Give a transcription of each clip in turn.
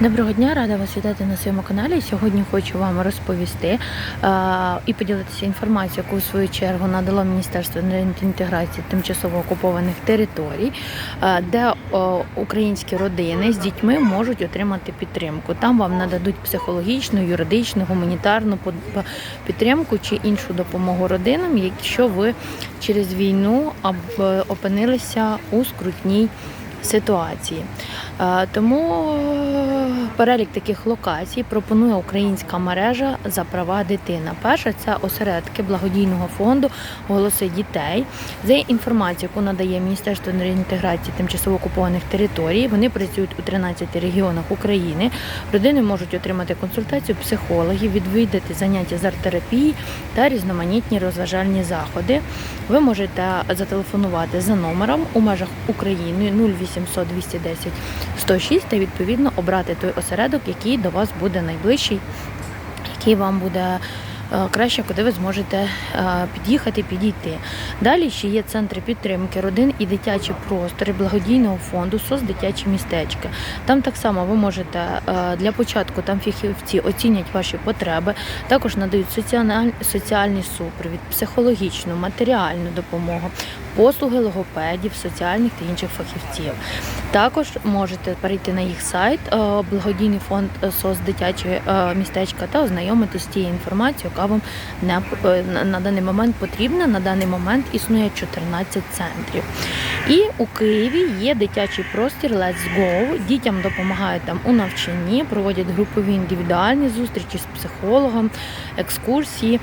Доброго дня, рада вас вітати на своєму каналі. Сьогодні хочу вам розповісти е, і поділитися інформацією, яку в свою чергу надало Міністерство інтеграції тимчасово окупованих територій, е, де е, українські родини з дітьми можуть отримати підтримку. Там вам нададуть психологічну, юридичну, гуманітарну підтримку чи іншу допомогу родинам, якщо ви через війну опинилися у скрутній ситуації. Е, Тому перелік таких локацій пропонує українська мережа за права дитина. Перша це осередки благодійного фонду Голоси дітей. За інформацією, яку надає Міністерство реінтеграції тимчасово окупованих територій, вони працюють у 13 регіонах України. Родини можуть отримати консультацію психологів, відвідати заняття з арт-терапії та різноманітні розважальні заходи. Ви можете зателефонувати за номером у межах України 0800 210 106 та відповідно обрати той осередок, який до вас буде найближчий, який вам буде е, краще, куди ви зможете е, під'їхати, підійти. Далі ще є центри підтримки родин і дитячі простори благодійного фонду СОС дитячі містечка. Там так само ви можете е, для початку там фахівці оцінять ваші потреби, також надають соціальний супровід, психологічну, матеріальну допомогу, послуги логопедів, соціальних та інших фахівців. Також можете перейти на їх сайт е, благодійний фонд е, СОС дитячі е, містечка та ознайомитися з тією інформацією, яка вам не на даний момент потрібна. На даний момент існує 14 центрів. І у Києві є дитячий простір Let's Go. Дітям допомагають там у навчанні, проводять групові індивідуальні зустрічі з психологом, екскурсії,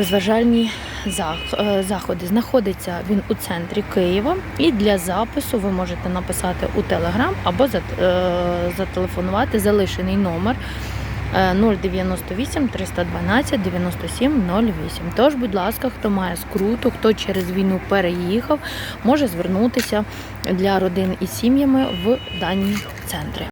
розважальні е, заходи. Знаходиться він у центрі Києва. І для запису ви можете написати у Телеграм або е, зателефонувати залишений номер. е, 098 312 97 08. Тож, будь ласка, хто має скруту, хто через війну переїхав, може звернутися для родин із сім'ями в дані центри.